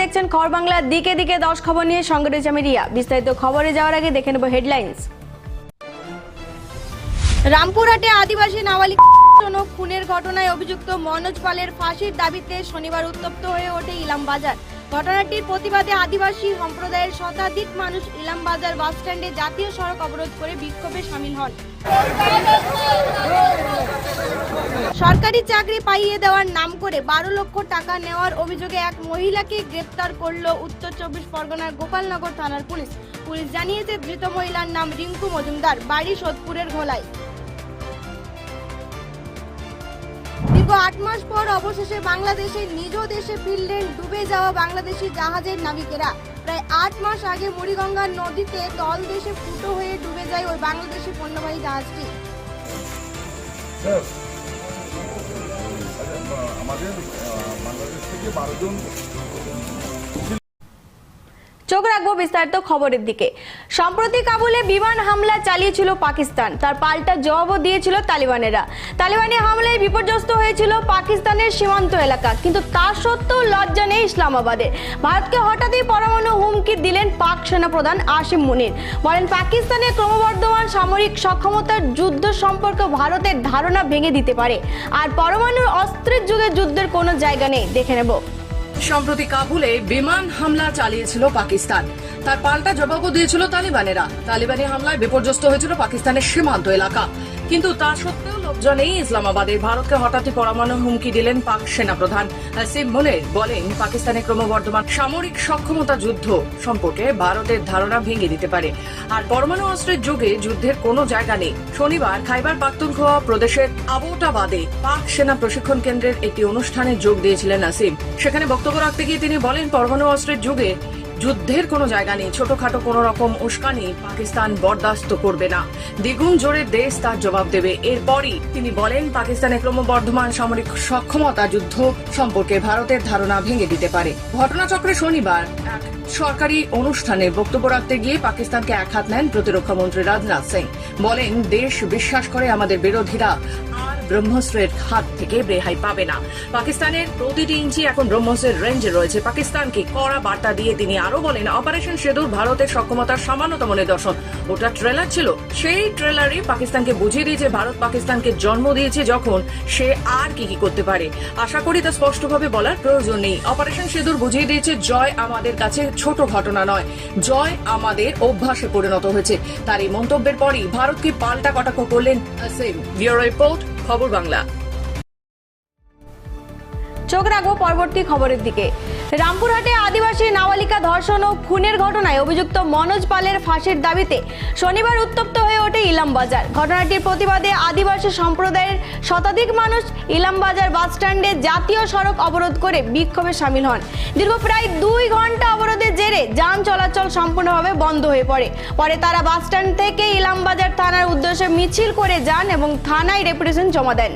দেখছেন খবর বাংলা দিকে দিকে। দশ খবর নিয়ে সঙ্গে রয়েছে আমি রিয়া। বিস্তারিত খবরে যাওয়ার আগে দেখে নেব হেডলাইন্স। রামপুরহাটে আদিবাসী নাবালিক খুনের ঘটনায় অভিযুক্ত মনোজ পালের ফাঁসির দাবিতে শনিবার উত্তপ্ত হয়ে ওঠে ইলাম বাজার। ঘটনাটির প্রতিবাদে আদিবাসী সম্প্রদায়ের শতাধিক মানুষ ইলাম বাজার বাস স্ট্যান্ডে জাতীয় সড়ক অবরোধ করে বিক্ষোভে সামিল হন। সরকারি চাকরি পাইয়ে দেওয়ার নাম করে বারো লক্ষ টাকা নেওয়ার অভিযোগে এক মহিলাকে গ্রেপ্তার করল উত্তর চব্বিশ পরগনার গোপালনগর থানার পুলিশ। পুলিশ জানিয়েছে, ধৃত মহিলার নাম রিঙ্কু মজুমদার, বাড়ি সোদপুরের ঘোলায়। দীর্ঘ আট মাস পর অবশেষে বাংলাদেশে নিজ দেশে ফিরলেন ডুবে যাওয়া বাংলাদেশি জাহাজের নাবিকেরা। প্রায় আট মাস আগে মুড়িগঙ্গা নদীতে তল দেশে ফুটো হয়ে ডুবে যায় ওই বাংলাদেশি পণ্যবাহী জাহাজটি। আমাদের বাংলাদেশ থেকে বারো জন চোখ রাখব বিস্তারিত খবরের দিকে। সম্প্রতি কাবুলে বিমান হামলা চালিয়েছিল পাকিস্তান। তার পাল্টা জবাবও দিয়েছিল তালিবানেরা। তালিবানি হামলায় বিপর্যস্ত হয়েছিল পাকিস্তানের সীমান্ত এলাকা। কিন্তু তা সত্ত্বেও লজ্জা নেই ইসলামাবাদের ভারতকে হঠাৎই পরমাণু হুমকি দিলেন পাক সেনাপ্রধান আসিম মুনির। বলেন, পাকিস্তানের ক্রমবর্ধমান সামরিক সক্ষমতার যুদ্ধ সম্পর্কে ভারতের ধারণা ভেঙে দিতে পারে। আর পরমাণুর অস্ত্রের যুগে যুদ্ধের কোনো জায়গা নেই। দেখে নেব। সম্প্রতি কাবুলে বিমান হামলা চালিয়েছিল পাকিস্তান। তার পাল্টা জবাবও দিয়েছিল তালিবানেরা। তালিবানি হামলায় বিপর্যস্ত হয়েছিল পাকিস্তানের সীমান্ত এলাকা। কিন্তু তা সত্ত্বেও লজ্জা নেই ইসলামাবাদের ভারতকে হঠাৎই পরমাণু হুমকি দিলেন পাক সেনাপ্রধান। আসিম মুনির বলেন পাকিস্তানের ক্রমবর্ধমান সামরিক সক্ষমতা যুদ্ধ সম্পর্কে ভারতের ধারণা ভেঙে দিতে পারে। আর পরমাণু অস্ত্রের যুগে যুদ্ধের কোনো জায়গা নেই। শনিবার খাইবার পাখতুনখোয়া প্রদেশের আবোটাবাদে পাক সেনা প্রশিক্ষণ কেন্দ্রের একটি অনুষ্ঠানে যোগ দিয়েছিলেন আসিম সেখানে বক্তব্য রাখতে গিয়ে তিনি বলেন, পরমাণু অস্ত্রের যুগে যুদ্ধের কোনো জায়গা নেই, ছোটখাটো কোনো রকম উস্কানি পাকিস্তান বরদাস্ত করবে না। দ্বিগুণ জোরে দেশ তার জবাব দেবে। এরপরই তিনি বলেন, পাকিস্তানের ক্রমবর্ধমান সামরিক সক্ষমতা যুদ্ধ সম্পর্কে ভারতের ধারণা ভেঙে দিতে পারে। ঘটনাচক্রে শনিবার সরকারি অনুষ্ঠানে বক্তব্য রাখতে গিয়ে পাকিস্তানকে এক হাত নেন প্রতিরক্ষা মন্ত্রী রাজনাথ সিং। বলেন, দেশ বিশ্বাস করে আমাদের বিরোধীরা আর ব্রহ্মস্ত্রের হাত থেকে রেহাই পাবে না। পাকিস্তানের প্রতিটি ইঞ্চি এখন ব্রহ্মস্ত্রের রেঞ্জে রয়েছে। পাকিস্তানকে কড়া বার্তা দিয়ে তিনি আরও বলেন, অপারেশন সেতুর ভারতের সক্ষমতার সামান্যতম নিদর্শন। ওটা ট্রেলার ছিল। সেই ট্রেলারে পাকিস্তানকে বুঝিয়ে দিয়েছে, ভারত পাকিস্তানকে জন্ম দিয়েছে যখন সে আর কি কি করতে পারে। আশা করি তা স্পষ্টভাবে বলার প্রয়োজন নেই। অপারেশন সেতুর বুঝিয়ে দিয়েছে, জয় আমাদের কাছে ছোট ঘটনা নয়, জয় আমাদের অভ্যাসে পরিণত হয়েছে। তার এই মন্তব্যের পরই ভারতকে পাল্টা কটাক্ষ করলেন আসিম ব্যুরো রিপোর্ট খবর বাংলা। চোখ রাখব পরবর্তী খবরের দিকে। রামপুরহাটে আদিবাসী নাবালিকা ধর্ষণ ও খুনের ঘটনায় অভিযুক্ত মনোজ পালের ফাঁসির দাবিতে শনিবার উত্তপ্ত হয়ে ওঠে ইলাম বাজার। ঘটনাটির প্রতিবাদে আদিবাসী সম্প্রদায়ের শতাধিক মানুষ ইলাম বাজার বাস স্ট্যান্ডে জাতীয় সড়ক অবরোধ করে বিক্ষোভে সামিল হন। দীর্ঘ প্রায় দুই ঘণ্টা অবরোধের জেরে যান চলাচল সম্পূর্ণভাবে বন্ধ হয়ে পড়ে। পরে তারা বাস স্ট্যান্ড থেকে ইলাম বাজার থানার উদ্দেশ্যে মিছিল করে যান এবং থানায় রেপুটেশন জমা দেন।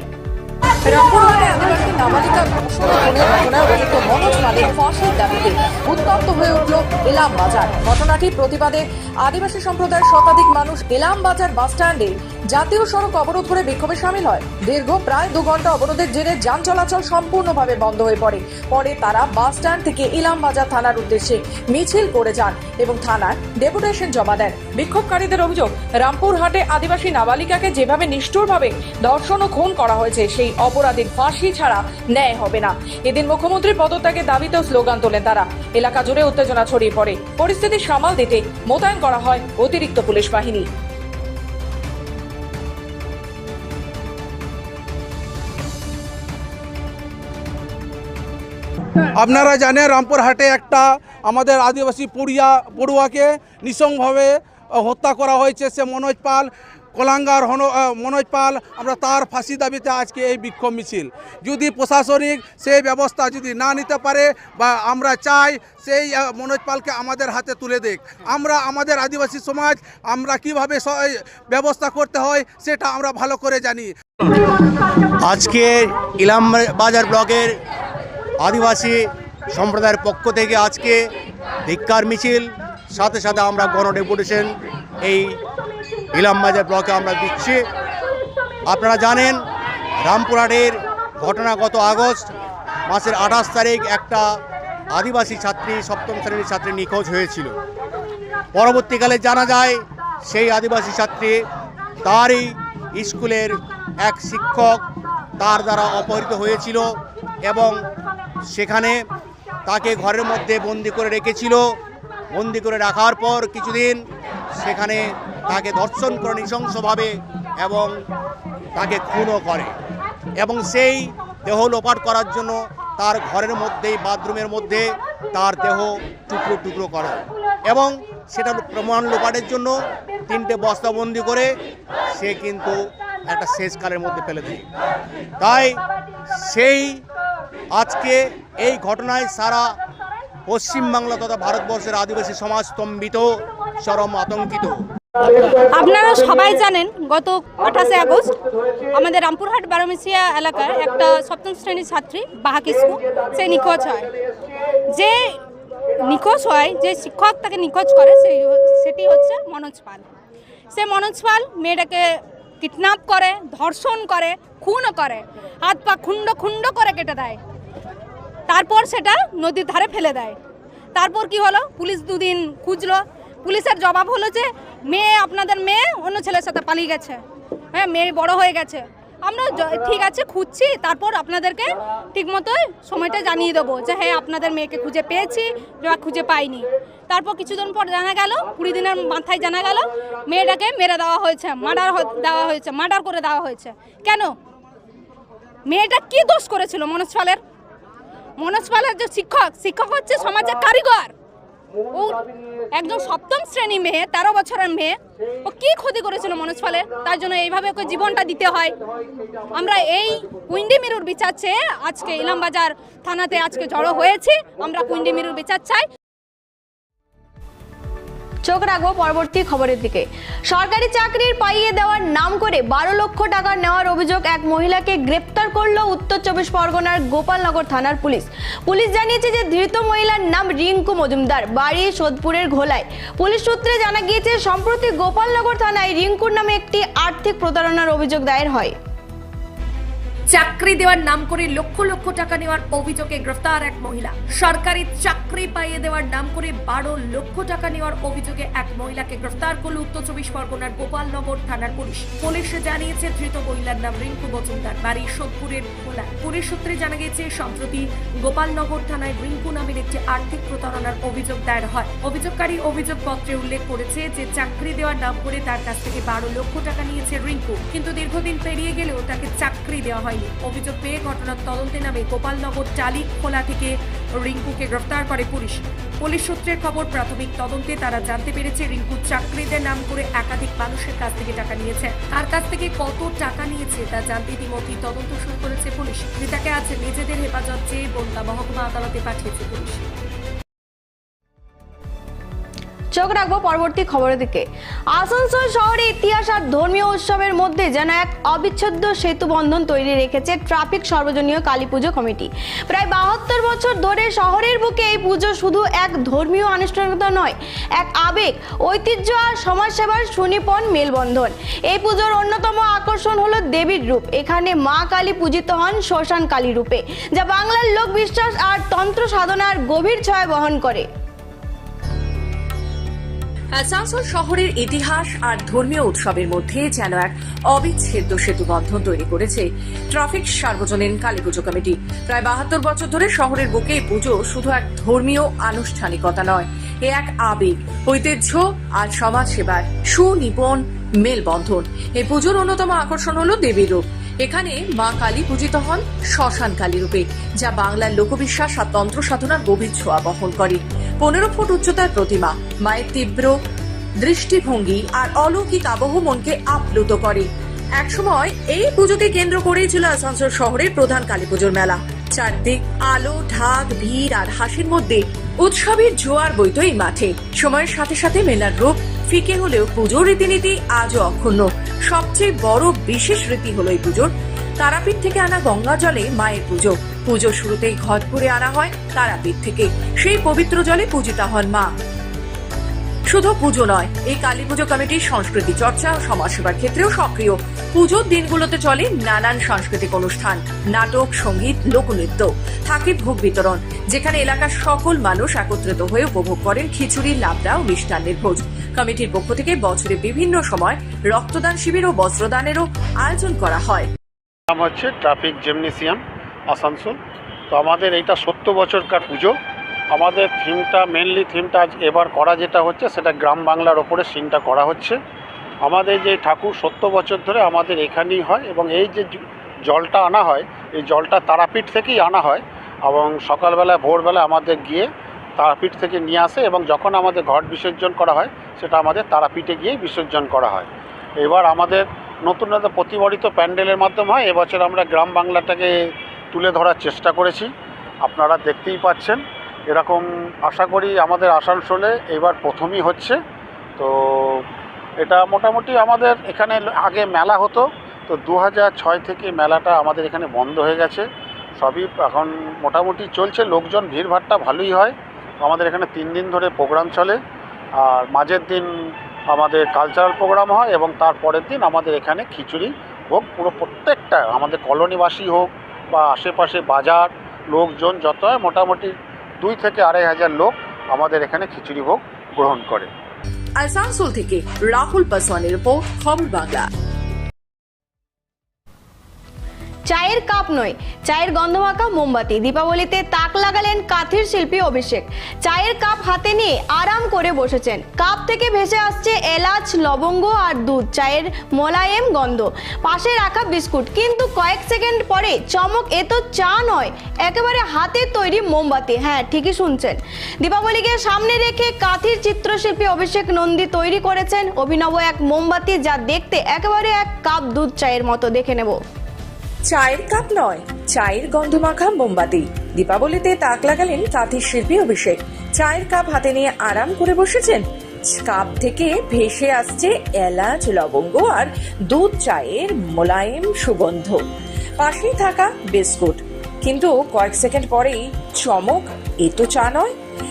রামপুরহাটে আদিবাসী নাবালিকা ধর্ষণ খুনের ঘটনায় অভিযুক্ত মনোজ পালের ফাঁসির দাবিতে উত্তপ্ত হয়ে উঠল এলাম বাজার। ঘটনাটির প্রতিবাদে আদিবাসী সম্প্রদায়ের শতাধিক মানুষ এলাম বাজার বাস স্ট্যান্ডে জাতীয় সড়ক অবরোধ করে বিক্ষোভে সামিল হয়। দীর্ঘ প্রায় দু ঘণ্টা অবরোধের জেরে যান চলাচল সম্পূর্ণভাবে বন্ধ হয়ে পড়ে। পরে তারা বাস স্ট্যান্ড থেকে ইলাম বাজার থানার উদ্দেশ্যে মিছিল করে যান এবং থানার ডেপুটেশন জমা দেন। বিক্ষোভকারীদের অভিযোগ, রামপুরহাটে আদিবাসী নাবালিকাকে যেভাবে নিষ্ঠুরভাবে ধর্ষণ ও খুন করা হয়েছে, সেই অপরাধীর ফাঁসি ছাড়া ন্যায় হবে না। এদিন মুখ্যমন্ত্রী পদত্যাগের দাবিতেও স্লোগান তোলেন তারা। এলাকা জুড়ে উত্তেজনা ছড়িয়ে পড়ে। পরিস্থিতি সামাল দিতে মোতায়েন করা হয় অতিরিক্ত পুলিশ বাহিনী। আপনারা জানেন রামপুরহাটে একটা আমাদের আদিবাসী পড়িয়া পড়ুয়াকে নৃশংসভাবে হত্যা করা হয়েছে সে মনোজ পাল, কলাঙ্গার হন মনোজ পাল। আমরা তার ফাঁসি দাবিতে আজকে এই বিক্ষোভ মিছিল। যদি প্রশাসনিক সেই ব্যবস্থা যদি না নিতে পারে বা আমরা চাই সেই মনোজ পালকে আমাদের হাতে তুলে দেখ আমরা আমাদের আদিবাসী সমাজ, আমরা কীভাবে ব্যবস্থা করতে হয় সেটা আমরা ভালো করে জানি। আজকে ইলাম বাজার ব্লকের আদিবাসী সম্প্রদায়ের পক্ষ থেকে আজকে ধিক্কার মিছিল, সাথে সাথে আমরা গণ ডেপুটেশন এই ইলাম বাজার ব্লকে আমরা দিচ্ছি। আপনারা জানেন, রামপুরহাটের ঘটনা গত আগস্ট, মাসের আঠাশ তারিখ একটা আদিবাসী ছাত্রী, সপ্তম শ্রেণির ছাত্রী নিখোঁজ হয়েছিল। পরবর্তীকালে জানা যায়, সেই আদিবাসী ছাত্রী তারই স্কুলের এক শিক্ষক তার দ্বারা অপহৃত হয়েছিল এবং সেখানে তাকে ঘরের মধ্যে বন্দি করে রেখেছিল। বন্দি করে রাখার পর কিছুদিন সেখানে তাকে ধর্ষণ করে নৃশংসভাবে এবং তাকে খুনও করে এবং সেই দেহ লোপাট করার জন্য তার ঘরের মধ্যেই, বাথরুমের মধ্যে তার দেহ টুকরো টুকরো করা এবং সেটা প্রমাণ লোপাটের জন্য তিনটে বস্তাবন্দি করে সে কিন্তু একটা শেষকালের মধ্যে ফেলে দেয়। তাই সেই আজকে এই ঘটনায় সারা পশ্চিমবাংলা তথা ভারতবর্ষের আদিবাসী সমাজ স্তম্ভিত, চরম আতঙ্কিত। আপনারা সবাই জানেন, গত আঠাশে আগস্ট আমাদের রামপুরহাট বারোমিশিয়া এলাকার একটা সপ্তম শ্রেণির ছাত্রী বাহা কিসকু সে নিখোঁজ হয়। যে নিখোঁজ হয়, যে শিক্ষক তাকে নিখোঁজ করে, সেই সেটি হচ্ছে মনোজ পাল। সে মনোজ পাল মেয়েটাকে কিডন্যাপ করে, ধর্ষণ করে, খুনও করে। হাত পা খুন্ড খুন্ড করে কেটে দেয়। তারপর সেটা নদীর ধারে ফেলে দেয়। তারপর কি হলো? পুলিশ দুদিন খুঁজলো। পুলিশের জবাব হলো যে, মেয়ে আপনাদের মেয়ে অন্য ছেলের সাথে পালিয়ে গেছে। হ্যাঁ মেয়ে বড় হয়ে গেছে। আমরা ঠিক আছে, খুঁজছি। তারপর আপনাদেরকে ঠিকমতোই সময়টা জানিয়ে দেবো যে হ্যাঁ আপনাদের মেয়েকে খুঁজে পেয়েছি বা খুঁজে পাইনি। তারপর কিছুদিন পর জানা গেল, কুড়ি দিনের মাথায় জানা গেল, মেয়েটাকে মেরে দেওয়া হয়েছে, মার্ডার দেওয়া হয়েছে, মার্ডার করে দেওয়া হয়েছে। কেন? মেয়েটা কি দোষ করেছিল মনোজ মনোজ পালের যে শিক্ষক শিক্ষক হচ্ছে সমাজের কারিগর। ও একজন সপ্তম শ্রেণি মেয়ে, তেরো বছরের মেয়ে। ও কি ক্ষতি করেছিল মনোজ পালের তার জন্য এইভাবে ওকে জীবনটা দিতে হয়। আমরা এই কুইন্ডি মিরুর বিচার চেয়ে আজকে ইলামবাজার থানাতে আজকে জড়ো হয়েছে। আমরা কুইন্ডি মিরুর বিচার চাই। চোখ রাখব পরবর্তী খবরের দিকে। সরকারি চাকরির পাইয়ে দেওয়ার নাম করে বারো লক্ষ টাকা নেওয়ার অভিযোগ এক মহিলাকে গ্রেপ্তার করল উত্তর চব্বিশ পরগনার গোপালনগর থানার পুলিশ। পুলিশ জানিয়েছে যে ধৃত মহিলার নাম রিঙ্কু মজুমদার, বাড়ি সোদপুরের ঘোলায়। পুলিশ সূত্রে জানা গিয়েছে, সম্প্রতি গোপালনগর থানায় রিঙ্কুর নামে একটি আর্থিক প্রতারণার অভিযোগ দায়ের হয়। চাকরি দেওয়ার নাম করে লক্ষ লক্ষ টাকা নেওয়ার অভিযোগে গ্রেফতার এক মহিলা। সরকারি চাকরি পাইয়ে দেওয়ার নাম করে বারো লক্ষ টাকা নেওয়ার অভিযোগে এক মহিলাকে গ্রেফতার করল উত্তর চব্বিশ পরগনার গোপালনগর থানার পুলিশ। পুলিশ জানিয়েছে, ধৃত মহিলার নাম রিঙ্কু মজুমদার। বাড়ি সোদপুরের খোলা। পুলিশ সূত্রে জানা গেছে সম্প্রতি গোপালনগর থানায় রিঙ্কু নামের একটি আর্থিক প্রতারণার অভিযোগ দায়ের হয়। অভিযোগকারী অভিযোগপত্রে উল্লেখ করেছে যে, চাকরি দেওয়ার নাম করে তার কাছ থেকে বারো লক্ষ টাকা নিয়েছে রিঙ্কু। কিন্তু দীর্ঘদিন পেরিয়ে গেলেও তাকে চাকরি দেওয়া হয়নি। অভিযোগ পেয়ে ঘটনার তদন্তে নামে গোপালনগর টালি খোলা থেকে রিঙ্কুকে গ্রেফতার করে পুলিশ। পুলিশ সূত্রের খবর, প্রাথমিক তদন্তে তারা জানতে পেরেছে রিঙ্কু চাকরিদের নাম করে একাধিক মানুষের কাছ থেকে টাকা নিয়েছে। তার কাছ থেকে কত টাকা নিয়েছে তা জানতে ইতিমধ্যেই তদন্ত শুরু করেছে পুলিশ। ক্রেতাকে আছে নিজেদের হেফাজত চেয়ে বন্যা মহকুমা আদালতে পাঠিয়েছে পুলিশ। চোখ রাখব পরবর্তী খবরের দিকে। আসানসোল শহরে ইতিহাস আর ধর্মীয় উৎসবের মধ্যে যেন এক অবিচ্ছেদ্য সেতু বন্ধন তৈরি রেখেছে ট্রাফিক সর্বজনীয় কালী পুজো কমিটি। প্রায় বাহাত্তর বছর ধরে শহরের বুকে এই পুজো শুধু এক ধর্মীয় আনুষ্ঠানিকতা নয়, এক আবেগ, ঐতিহ্য আর সমাজসেবার সুনিপন মেলবন্ধন। এই পুজোর অন্যতম আকর্ষণ হলো দেবীর রূপ। এখানে মা কালী পূজিত হন শ্মশান কালী রূপে, যা বাংলার লোক বিশ্বাস আর তন্ত্র সাধনার গভীর ছয় বহন করে। আসানসোল শহরের ইতিহাস আর ধর্মীয় উৎসবের মধ্যে যেন এক অবিচ্ছেদ্য সেতু বন্ধন তৈরি করেছে ট্রাফিক সার্বজনীন কালী পুজো কমিটি। প্রায় বাহাত্তর বছর ধরে শহরের বুকে এই পুজো শুধু এক ধর্মীয় আনুষ্ঠানিকতা নয়, এ এক আবেগ, ঐতিহ্য আর সমাজ সেবার সুনিপুণ মেলবন্ধন। এই পুজোর অন্যতম আকর্ষণ হলো দেবীর রূপ। এখানে মা কালী পূজিত হন শ্মশান কালী রূপে, যা বাংলার লোকবিশ্বাস আর তন্ত্র সাধনার গভীর ছোঁয়া বহন করে। পনেরো ফুট উচ্চতার প্রতিমা, মায়ের তীব্র দৃষ্টিভঙ্গি আর অলৌকিক আবহ মনকে আপ্লুত করে। একসময় এই পুজোকে কেন্দ্র করেই ছিল আসানসোল শহরের প্রধান কালী পুজোর মেলা। চারদিক আলো, ঢাক, ভিড় আর হাসির মধ্যে উৎসবের জোয়ার বইত এই মাঠে। সময়ের সাথে সাথে মেলার রূপ ফিকে হলেও পুজোর রীতিনীতি আজও অক্ষুণ্ণ। সবচেয়ে বড় বিশেষ রীতি হলো এই পুজোর। তারাপীঠ থেকে আনা গঙ্গা জলে মায়ের পুজো। পুজোর শুরুতেই ঘট করে আনা হয় তারাপীঠ থেকে। সেই পবিত্র জলে পূজিতা হন মা। শুধু পুজো নয়, এই কালী পুজো কমিটির সংস্কৃতি চর্চা ও সমাজসেবার ক্ষেত্রেও সক্রিয়। পুজোর দিনগুলোতে চলে নানান সাংস্কৃতিক অনুষ্ঠান, নাটক, সংগীত, লোকনৃত্য। থাকে ভোগ বিতরণ, যেখানে এলাকার সকল মানুষ একত্রিত হয়ে উপভোগ করেন খিচুড়ি, লাবড়া ও মিষ্টান্নের ভোজ। কমিটির পক্ষ থেকে বছরে বিভিন্ন সময় রক্তদান শিবির ও বস্ত্রদানেরও আয়োজন করা হয়। নাম হচ্ছে ট্রাফিক জিমনেসিয়াম, আসানসোল। তো আমাদের এইটা সত্তর বছরকার পুজো। আমাদের থিমটা মেনলি থিমটা আজ এবার করা যেটা হচ্ছে, সেটা গ্রাম বাংলার ওপরে সিনটা করা হচ্ছে। আমাদের যে ঠাকুর সত্তর বছর ধরে আমাদের এখানেই হয় এবং এই যে জলটা আনা হয়, এই জলটা তারাপীঠ থেকেই আনা হয় এবং সকালবেলা, ভোরবেলা আমাদের গিয়ে তারাপীঠ থেকে নিয়ে আসে এবং যখন আমাদের ঘট বিসর্জন করা হয়, সেটা আমাদের তারাপীঠে গিয়েই বিসর্জন করা হয়। এবার আমাদের নতুন নতুন প্রতিবারিত প্যান্ডেলের মাধ্যমে হয়, এবছর আমরা গ্রাম বাংলাটাকে তুলে ধরার চেষ্টা করেছি। আপনারা দেখতেই পাচ্ছেন, এরকম আশা করি আমাদের আসানসোলে এবার প্রথমই হচ্ছে। তো এটা মোটামুটি আমাদের এখানে আগে মেলা হতো, তো দু ছয় থেকে মেলাটা আমাদের এখানে বন্ধ হয়ে গেছে। সবই এখন মোটামুটি চলছে, লোকজন ভিড়ভাড়টা ভালোই হয়। আমাদের এখানে তিন দিন ধরে প্রোগ্রাম চলে। আর মাঝের দিন আমাদের কালচারাল প্রোগ্রাম হয় এবং তার পরের দিন আমাদের এখানে খিচুড়ি হোক পুরো প্রত্যেকটা, আমাদের কলোনিবাসী হোক বা আশেপাশে বাজার লোকজন যত হয় মোটামুটি দুই থেকে আড়াই হাজার লোক আমাদের এখানে খিচুড়ি ভোগ গ্রহণ করে। আসানসোল থেকে রাহুল পাসওয়ানের রিপোর্ট খবর বাংলা। চায়ের কাপ নয়, চায়ের গন্ধ গন্ধমাখা মোমবাতি। দীপাবলিতে তাক লাগালেন কাথির শিল্পী অভিষেক। চায়ের কাপ হাতে নিয়ে আরাম করে বসেছেন। কাপ থেকে ভেসে আসছে এলাচ, লবঙ্গ আর দুধ, চায়ের মোলায়েম গন্ধ। পাশে রাখা বিস্কুট। কিন্তু কয়েক সেকেন্ড পরে চমক এ তো চা নয়, একেবারে হাতে তৈরি মোমবাতি। হ্যাঁ ঠিকই শুনছেন। দীপাবলিকে সামনে রেখে কাথির চিত্রশিল্পী অভিষেক নন্দী তৈরি করেছেন অভিনব এক মোমবাতি, যা দেখতে একেবারে এক কাপ দুধ চায়ের মতো। দেখে নেব। চায়ের কাপ নয়, চায়ের গন্ধ গন্ধমাখা মোমবাতি। দীপাবলিতে তাক লাগালেন কাঁথির শিল্পী অভিষেক। চায়ের কাপ হাতে নিয়ে আরাম করে বসেছেন। কাপ থেকে ভেসে আসছে এলাচ, লবঙ্গ আর দুধ চায়ের মোলায়েম সুগন্ধ। পাশেই থাকা বিস্কুট। কিন্তু কয়েক সেকেন্ড পরেই চমক, এ তো চা নয়।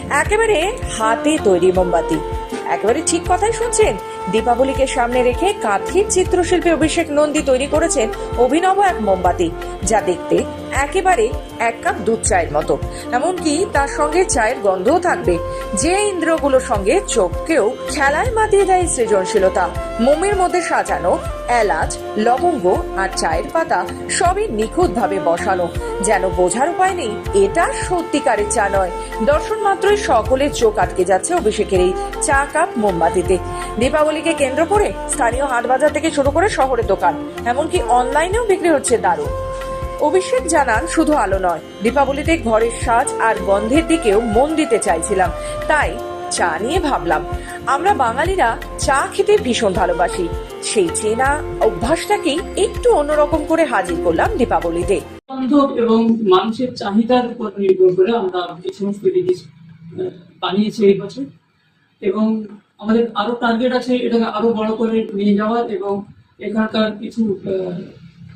একেবারে হাতে তৈরি মোমবাতি। একেবারে ঠিক কথাই শুনছেন দীপাবলিকে সামনে রেখে কাঠির চিত্রশিল্পী অভিষেক নন্দী তৈরি করেছেন অভিনব এক মোমবাতি যা দেখতে একেবারে এক কাপ দুধ চায়ের মতো। এমনকি তার সঙ্গে চায়ের গন্ধও থাকবে। যে ইন্দ্রগুলোর সঙ্গে চোখকেও খেলায় মাতিয়ে দেয় সৃজনশীলতা। মোমের মধ্যে সাজানো এলাচ, লবঙ্গ আর চায়ের পাতা সবই নিখুঁতভাবে বসানো। যেন বোঝার উপায় নেই, এটা সত্যিকারের চা নয়। দর্শন মাত্রই সকলের চোখ আটকে যাচ্ছে অভিষেকের এই চা কাপ মোমবাতিতে। দীপাবলিকে কেন্দ্র করে স্থানীয় হাটবাজার থেকে শুরু করে শহরের দোকান, এমনকি অনলাইনেও বিক্রি হচ্ছে দারুণ। অভিষেক জানান, শুধু আলো নয়, দীপাবলিতে ঘরের সাজ আর গন্ধের দিকেও মন দিতে চাইছিলাম। তাই চা নিয়ে ভাবলাম, আমরা বাঙালিরা চা খেতে ভীষণ ভালোবাসি। সেই চেনা অভ্যাসটাকেই একটু অন্যরকম করে হাজির করলাম দীপাবলিতে। বান্ধব এবং মানুষের চাহিদার উপর নির্ভর করে আমরা এই সমস্ত জিনিস বানিয়েছি এই বছর। এবং আমাদের আরও টার্গেট আছে, এটাকে আরও বড় করে নিয়ে যাওয়ার এবং এখানকার কিছু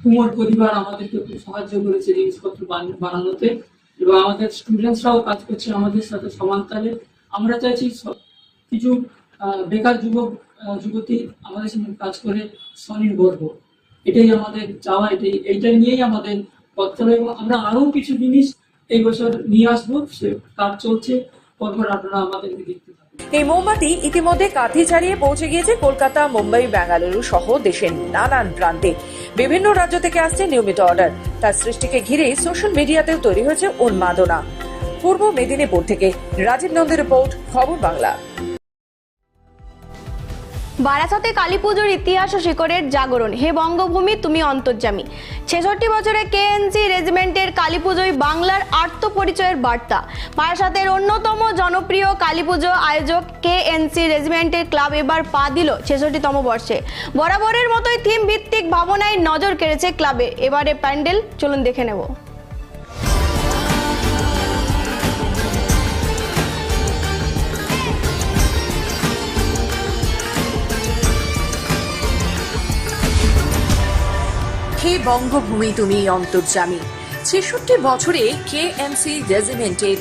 কুমোর পরিবার আমাদেরকে খুব সাহায্য করেছে জিনিসপত্র বান- বানানোতে এবং আমাদের স্টুডেন্টসরাও কাজ করছে আমাদের সাথে সমান তালে। আমরা চাইছি কিছু বেকার যুবক যুবতী আমাদের সঙ্গে কাজ করে স্বনির্ভর হোক। এটাই আমাদের চাওয়া, এটাই এইটা নিয়েই আমাদের পথ চলা এবং আমরা আরও কিছু জিনিস এই বছর নিয়ে আসব। সে কাজ চলছে। পরপর আপনারা আমাদেরকে এই মোমবাতি ইতিমধ্যে কাঁথি ছাড়িয়ে পৌঁছে গিয়েছে কলকাতা, মুম্বাই বেঙ্গালুরু সহ দেশের নানান প্রান্তে। বিভিন্ন রাজ্য থেকে আসছে নিয়মিত অর্ডার। তার সৃষ্টিকে ঘিরে সোশ্যাল মিডিয়াতেও তৈরি হয়েছে উন্মাদনা। পূর্ব মেদিনীপুর থেকে রাজীব নন্দের রিপোর্ট, খবর বাংলা। বারাসাতে কালী পুজোর ইতিহাস ও শিকড়ের জাগরণ। হে বঙ্গভূমি, তুমি অন্তর্যামী। ছেষট্টি বছরে কেএনসি রেজিমেন্টের কালী পুজোয় বাংলার আত্মপরিচয়ের বার্তা। বারাসাতের অন্যতম জনপ্রিয় কালী পুজো আয়োজক কেএনসি রেজিমেন্টের ক্লাব এবার পা দিল ছেষট্টিতম বর্ষে। বরাবরের মতোই থিম ভিত্তিক ভাবনায় নজর কেড়েছে ক্লাবে। এবারে প্যান্ডেল, চলুন দেখে নেব। হে বঙ্গভূমি তুমি অন্তর্জামী ছেষট্টি বছরে কে এম সি রেজিমেন্টের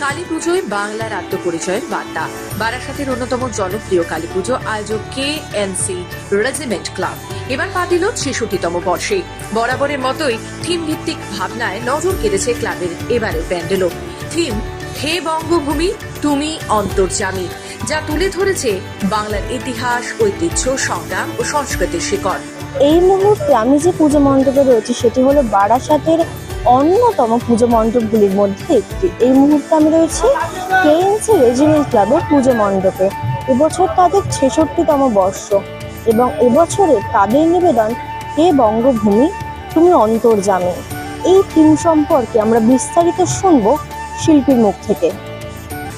কালী পুজোয় বাংলার আত্মপরিচয়ের বার্তা। বারাসাতের অন্যতম জনপ্রিয় কালী পুজো আয়োজক কে এনসি রেজিমেন্ট ক্লাব। এবার পা দিল ছেষট্টিতম বর্ষে। বরাবরের মতোই থিম ভিত্তিক ভাবনায় নজর কেড়েছে ক্লাবের এবারের প্যান্ডেলও। থিম, হে বঙ্গভূমি, তুমি অন্তর্জামী যা তুলে ধরেছে বাংলার ইতিহাস, ঐতিহ্য, সংগ্রাম ও সংস্কৃতির শিকড়। এই মুহূর্তে আমি যে পুজো মণ্ডপে রয়েছি, সেটি হলো বারাসাতের অন্যতম পুজো মণ্ডপগুলির মধ্যে একটি। এই মুহূর্তে আমি রয়েছি কেএনসি রেজিমেন্ট ক্লাবের পুজো মণ্ডপে। এবছর তাদের ছেষট্টিতম বর্ষ এবং এবছরে তাদের নিবেদন, হে বঙ্গভূমি, তুমি অন্তর্জামী এই থিম সম্পর্কে আমরা বিস্তারিত শুনব শিল্পীর মুখ থেকে।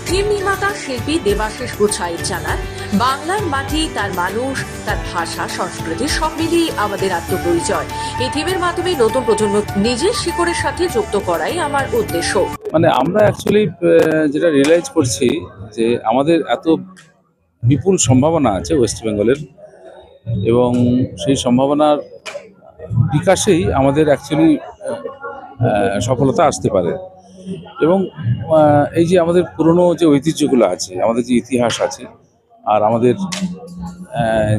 থিম নির্মাতা শিল্পী দেবাশিস গোছাই জানান বাংলার মাটি, তার মানুষ, তার ভাষা, সংস্কৃতি, সব মিলিয়ে আমাদের আত্মপরিচয়। এই থিমের মাধ্যমে নতুন প্রজন্ম নিজের শিকড়ের সাথে যুক্ত করাই আমার উদ্দেশ্য। মানে আমরা অ্যাকচুয়ালি যেটা রিয়েলাইজ করছি যে আমাদের এত বিপুল সম্ভাবনা আছে ওয়েস্ট বেঙ্গলের এবং সেই সম্ভাবনার বিকাশেই আমাদের অ্যাকচুয়ালি সফলতা আসতে পারে। এবং এই যে আমাদের পুরনো যে ঐতিহ্যগুলো আছে, আমাদের যে ইতিহাস আছে আর আমাদের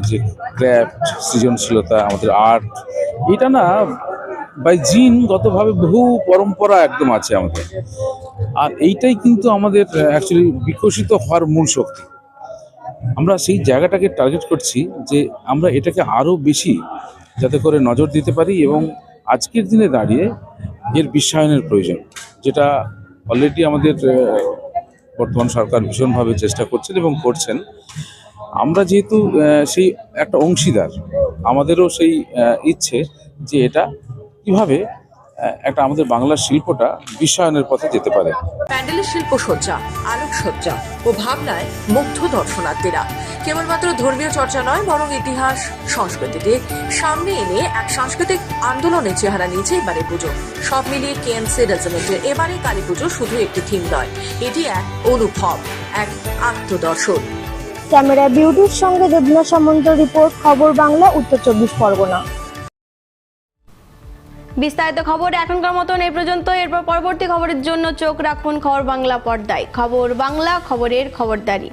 যে ক্র্যাফট, সৃজনশীলতা, আমাদের আর্ট, এটা না বাই জিনগতভাবে বহু পরম্পরা একদম আছে আমাদের। আর এইটাই কিন্তু আমাদের অ্যাকচুয়ালি বিকশিত হওয়ার মূল শক্তি। আমরা সেই জায়গাটাকে টার্গেট করছি যে আমরা এটাকে আরও বেশি যাতে করে নজর দিতে পারি এবং আজকের দিনে দাঁড়িয়ে এর বিশ্বায়নের প্রয়োজন, যেটা অলরেডি আমাদের বর্তমান সরকার ভীষণভাবে চেষ্টা করছেন এবং করছেন। আমরা যেহেতু সেই একটা অংশীদার, আমাদেরও সেই ইচ্ছে যে এটা কীভাবে একটা আমাদের বাংলার শিল্পটা বিশ্বায়নের পথে যেতে পারে। প্যান্ডেলের শিল্পসজ্জা আলোকসজ্জা ও ভাবনায় মুগ্ধ দর্শনার্থীরা। কেবলমাত্র ধর্মীয় চর্চা নয়, বরং ইতিহাস, সংস্কৃতিকে সামনে এনে এক সাংস্কৃতিক আন্দোলনের চেহারা নিয়েছে এবারে পুজো। সব মিলিয়ে কেএনসি রেজিমেন্টের এবারে কালী পুজো শুধু একটি থিম নয়, এটি এক অনুভব, এক আত্মদর্শন। ক্যামেরা বিউটির সঙ্গে দেবনা সামন্ত, রিপোর্ট, খবর বাংলা, উত্তর চব্বিশ পরগনা। বিস্তারিত খবর এখনকার মতন এই পর্যন্ত। এরপর পরবর্তী খবরের জন্য চোখ রাখুন খবর বাংলা পর্দায়। খবর বাংলা, খবরের খবরদারি।